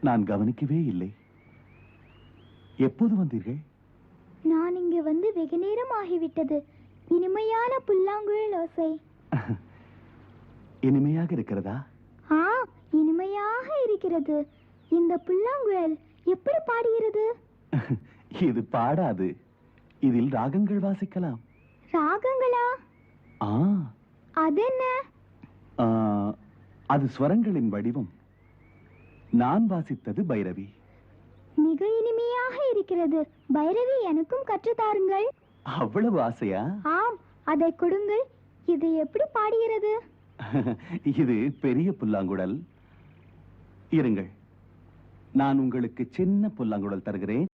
நான் கவனிக்கவே இல்லை. எப்போது வந்தீர்கள்? நான் இங்கு வந்து வெகு நேரம் ஆகிவிட்டது இனிமையான புல்லாங்குழல் ஓசை. இனிமையாக இருக்கிறதா? ஆ இனிமையாக இருக்கிறது. இந்த புல்லாங்குழல் எப்படி பாடுகிறது? இது பாடாது. இதில் ராகங்கள் வாசிக்கலாம். ராகங்களா? ஆ. அதென்ன? ஆ, அது ஸ்வரங்களின் வடிவம். நான் வாசித்தது பைரவி. மிக இனிமையாக இருக்கிறது. பைரவி எனக்கும் கற்றுத்தாருங்கள் அவ்வளவு ஆசையா? ஆம் அதை கொடுங்கள். இது எப்படி பாடுகிறது? இது பெரிய புல்லாங்குழல். இருங்கள் நான் உங்களுக்கு சின்ன புல்லாங்குழல் தருகிறேன்.